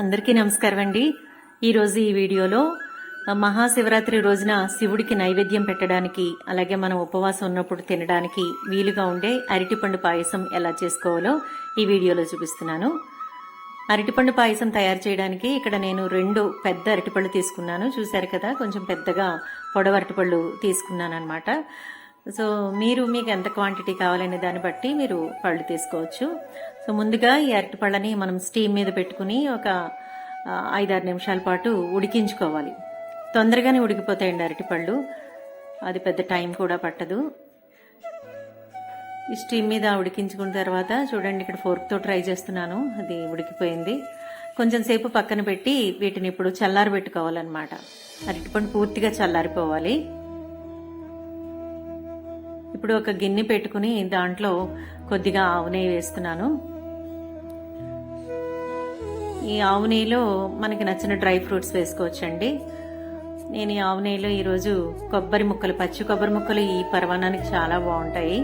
అందరికీ నమస్కారం అండి ఈరోజు ఈ వీడియోలో మహాశివరాత్రి రోజున శివుడికి నైవేద్యం పెట్టడానికి అలాగే మనం ఉపవాసం ఉన్నప్పుడు తినడానికి వీలుగా ఉండే అరటిపండు పాయసం ఎలా చేసుకోవాలో ఈ వీడియోలో చూపిస్తున్నాను. అరటిపండు పాయసం తయారు చేయడానికి ఇక్కడ నేను రెండు పెద్ద అరటిపళ్ళు తీసుకున్నాను. చూశారు కదా కొంచెం పెద్దగా పొడవ అరటిపళ్ళు తీసుకున్నాను అనమాట సో మీరు మీకు ఎంత క్వాంటిటీ కావాలనే దాన్ని బట్టి మీరు పళ్ళు తీసుకోవచ్చు. సో ముందుగా ఈ అరటిపళ్ళని మనం స్టీమ్ మీద పెట్టుకుని ఒక ఐదారు నిమిషాల పాటు ఉడికించుకోవాలి. తొందరగానే ఉడికిపోతాయండి అరటిపళ్ళు అది పెద్ద టైం కూడా పట్టదు. ఈ స్టీమ్ మీద ఉడికించుకున్న తర్వాత చూడండి ఇక్కడ ఫోర్క్తో ట్రై చేస్తున్నాను. అది ఉడికిపోయింది. కొంచెం సేపు పక్కన పెట్టి వీటిని ఇప్పుడు చల్లారబెట్టుకోవాలన్నమాట. అరటిపండు పూర్తిగా చల్లారిపోవాలి. ఇప్పుడు ఒక గిన్నె పెట్టుకుని దాంట్లో కొద్దిగా ఆవు నెయ్యి వేస్తున్నాను. ఈ ఆవు నెయ్యిలో మనకి నచ్చిన డ్రై ఫ్రూట్స్ వేసుకోవచ్చండి. నేను ఈ ఆవు నెయ్యిలో ఈరోజు కొబ్బరి ముక్కలు పచ్చి కొబ్బరి ముక్కలు ఈ పరమాణానికి చాలా బాగుంటాయి.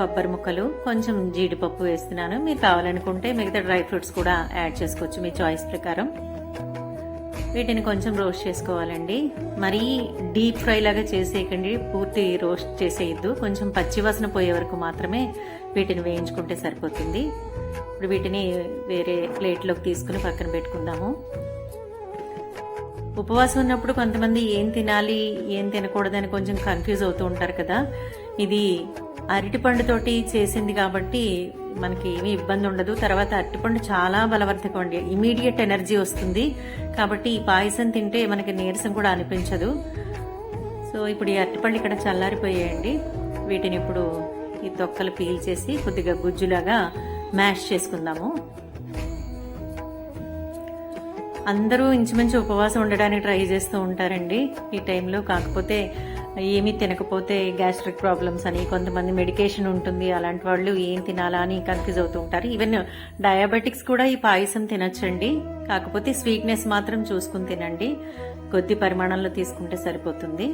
కొబ్బరి ముక్కలు కొంచెం జీడిపప్పు వేస్తున్నాను. మీరు కావాలనుకుంటే మిగతా డ్రై ఫ్రూట్స్ కూడా యాడ్ చేసుకోవచ్చు మీ చాయిస్ ప్రకారం. వీటిని కొంచెం రోస్ట్ చేసుకోవాలండి. మరీ డీప్ ఫ్రై లాగా చేసేయకండి. పూర్తి రోస్ట్ చేసేయద్దు. కొంచెం పచ్చివాసన పోయే వరకు మాత్రమే వీటిని వేయించుకుంటే సరిపోతుంది. ఇప్పుడు వీటిని వేరే ప్లేట్లోకి తీసుకుని పక్కన పెట్టుకుందాము. ఉపవాసం ఉన్నప్పుడు కొంతమంది ఏం తినాలి ఏం తినకూడదని కొంచెం కన్ఫ్యూజ్ అవుతూ ఉంటారు కదా. ఇది అరటిపండుతోటి చేసింది కాబట్టి మనకి ఏమీ ఇబ్బంది ఉండదు. తర్వాత అరటిపండు చాలా బలవర్ధకం అండి. ఇమీడియట్ ఎనర్జీ వస్తుంది. కాబట్టి ఈ పాయసం తింటే మనకి నీరసం కూడా అనిపించదు. సో ఇప్పుడు ఈ అరటిపండు ఇక్కడ చల్లారిపోయాయండి. వీటిని ఇప్పుడు ఈ తొక్కలు పీల్ చేసి కొద్దిగా గుజ్జులాగా మ్యాష్ చేసుకుందాము. అందరూ ఇంచుమించు ఉపవాసం ఉండడానికి ట్రై చేస్తూ ఉంటారండి. ఈ టైంలో కాకపోతే ఏమీ తినకపోతే గ్యాస్ట్రిక్ ప్రాబ్లమ్స్ అని కొంతమంది మెడికేషన్ ఉంటుంది అలాంటి వాళ్ళు ఏం తినాలా అని కన్ఫ్యూజ్ అవుతూ ఉంటారు. ఈవెన్ డయాబెటిక్స్ కూడా ఈ పాయసం తినొచ్చండి. కాకపోతే స్వీట్నెస్ మాత్రం చూసుకుని తినండి. కొద్ది పరిమాణంలో తీసుకుంటే సరిపోతుంది.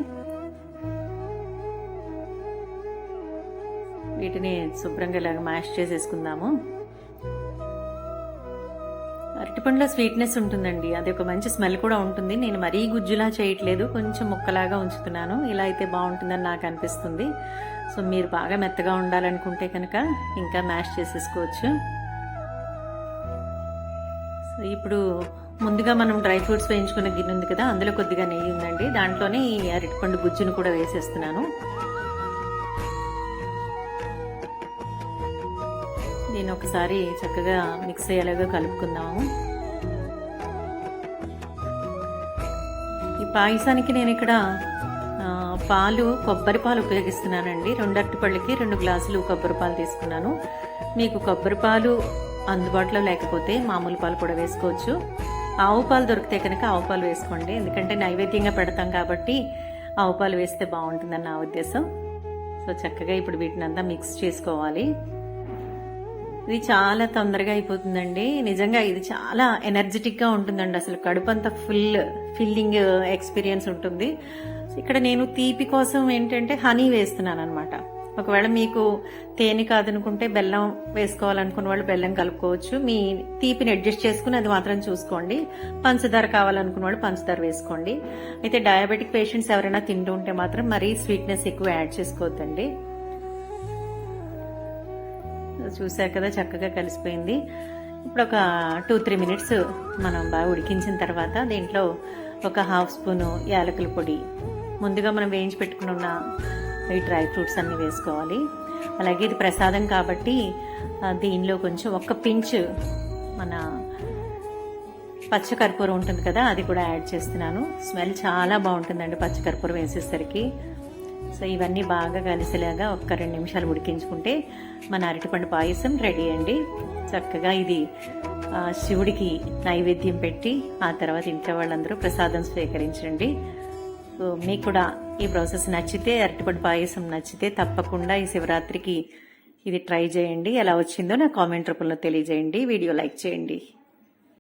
వీటిని శుభ్రంగా ఇలాగ మ్యాష్ చేసేసుకుందాము. అరటిపండులో స్వీట్నెస్ ఉంటుందండి. అది ఒక మంచి స్మెల్ కూడా ఉంటుంది. నేను మరీ గుజ్జులా చేయట్లేదు. కొంచెం ముక్కలాగా ఉంచుతున్నాను. ఇలా అయితే బాగుంటుందని నాకు అనిపిస్తుంది. సో మీరు బాగా మెత్తగా ఉండాలనుకుంటే కనుక ఇంకా మ్యాష్ చేసేసుకోవచ్చు. సో ఇప్పుడు ముందుగా మనం డ్రై ఫ్రూట్స్ వేయించుకున్న గిన్నె ఉంది కదా అందులో కొద్దిగా నెయ్యి ఉందండి. దాంట్లోనే ఈ అరటిపండు గుజ్జును కూడా వేసేస్తున్నాను. దీన్ని ఒకసారి చక్కగా మిక్స్ అయ్యేలాగా కలుపుకుందాము. ఈ పాయసానికి నేను ఇక్కడ పాలు కొబ్బరి పాలు ఉపయోగిస్తున్నానండి. రెండు అరటిపళ్ళకి రెండు గ్లాసులు కొబ్బరి పాలు తీసుకున్నాను. మీకు కొబ్బరి పాలు అందుబాటులో లేకపోతే మామూలు పాలు కూడా వేసుకోవచ్చు. ఆవు పాలు దొరికితే కనుక ఆవు పాలు వేసుకోండి. ఎందుకంటే నైవేద్యంగా పెడతాం కాబట్టి ఆవు పాలు వేస్తే బాగుంటుందని నా ఉద్దేశం. సో చక్కగా ఇప్పుడు వీటిని అంతా మిక్స్ చేసుకోవాలి. ఇది చాలా తొందరగా అయిపోతుందండి. నిజంగా ఇది చాలా ఎనర్జెటిక్గా ఉంటుందండి. అసలు కడుపు అంతా ఫుల్ ఫిల్లింగ్ ఎక్స్పీరియన్స్ ఉంటుంది ఇక్కడ నేను తీపి కోసం ఏంటంటే హనీ వేస్తున్నాను అనమాట ఒకవేళ మీకు తేనె కాదనుకుంటే బెల్లం వేసుకోవాలనుకున్న వాళ్ళు బెల్లం కలుపుకోవచ్చు. మీ తీపిని అడ్జస్ట్ చేసుకుని అది మాత్రం చూసుకోండి. పంచదార కావాలనుకున్న వాళ్ళు పంచదార వేసుకోండి. అయితే డయాబెటిక్ పేషెంట్స్ ఎవరైనా తింటూ ఉంటే మాత్రం మరీ స్వీట్నెస్ ఎక్కువ యాడ్ చేసుకోవద్దండి. చూసారు కదా చక్కగా కలిసిపోయింది. ఇప్పుడు ఒక టూ త్రీ మినిట్స్ మనం బాగా ఉడికించిన తర్వాత దీంట్లో ఒక హాఫ్ స్పూను యాలకుల పొడి. ముందుగా మనం వేయించి పెట్టుకుని ఉన్న ఈ డ్రై ఫ్రూట్స్ అన్నీ వేసుకోవాలి. అలాగే ఇది ప్రసాదం కాబట్టి దీనిలో కొంచెం ఒక్క పించ్ మన పచ్చకర్పూరం ఉంటుంది కదా అది కూడా యాడ్ చేస్తున్నాను. స్మెల్ చాలా బాగుంటుందండి పచ్చకర్పూరం వేసేసరికి. సో ఇవన్నీ బాగా కలిసేలాగా ఒక్క రెండు నిమిషాలు ఉడికించుకుంటే మన అరటిపండు పాయసం రెడీ అండి. చక్కగా ఇది శివుడికి నైవేద్యం పెట్టి ఆ తర్వాత ఇంట్లో వాళ్ళందరూ ప్రసాదం స్వీకరించండి. సో మీకు కూడా ఈ ప్రాసెస్ నచ్చితే అరటిపండు పాయసం నచ్చితే తప్పకుండా ఈ శివరాత్రికి ఇది ట్రై చేయండి. ఎలా వచ్చిందో నా కామెంట్ రూపంలో తెలియజేయండి. వీడియో లైక్ చేయండి.